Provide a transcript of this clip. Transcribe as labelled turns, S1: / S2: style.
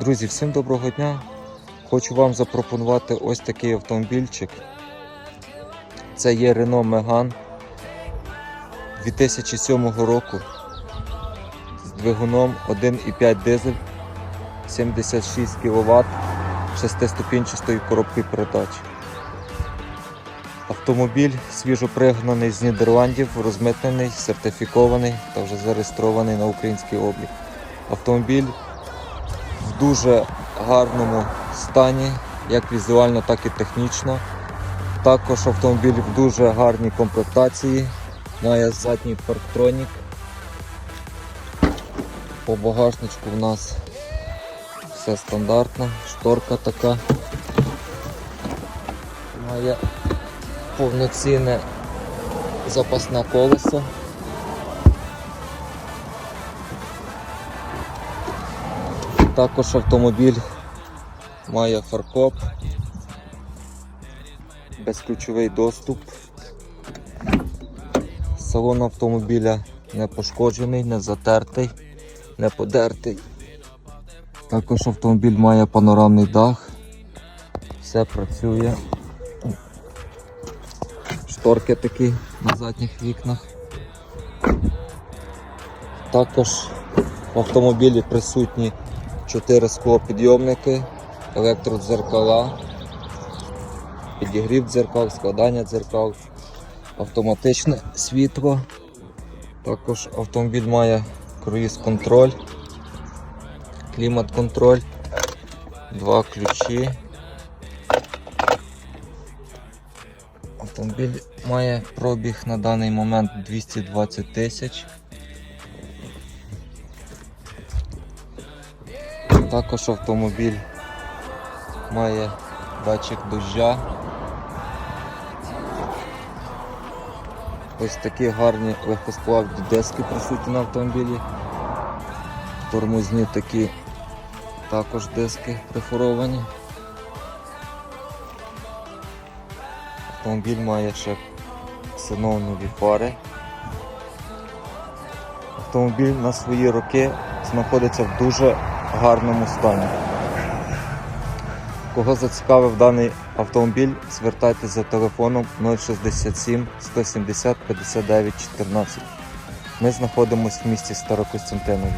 S1: Друзі, всім доброго дня! Хочу вам запропонувати ось такий автомобільчик. Це є Renault Megane 2007 року з двигуном 1,5 дизель 76 кВт 6-ступінчастої коробки передач. Автомобіль свіжопригнаний з Нідерландів, розмитнений, сертифікований та вже зареєстрований на український облік. Автомобіль дуже гарному стані, як візуально, так і технічно. Також автомобіль в дуже гарній комплектації, має задній парктронік. По багажничку в нас все стандартно, шторка така. Має повноцінне запасне колесо. Також автомобіль має фаркоп, безключовий доступ. Салон автомобіля не пошкоджений, не затертий, не подертий. Також автомобіль має панорамний дах, все працює. Шторки такі на задніх вікнах. Також в автомобілі присутні 4 склопідйомники, електродзеркала, підігрів дзеркал, складання дзеркал, автоматичне світло. Також автомобіль має круїз-контроль, клімат-контроль, два ключі. Автомобіль має пробіг на даний момент 220 тисяч. Також автомобіль має датчик дождя. Ось такі гарні легкосплавні диски присутні на автомобілі. Тормозні такі також диски прифоровані. Автомобіль має ще ксенонові фари. Автомобіль на свої роки знаходиться в дуже гарному стані. Кого зацікавив даний автомобіль, звертайтеся за телефоном 067 170 59 14. Ми знаходимося в місті Старокостянтинові.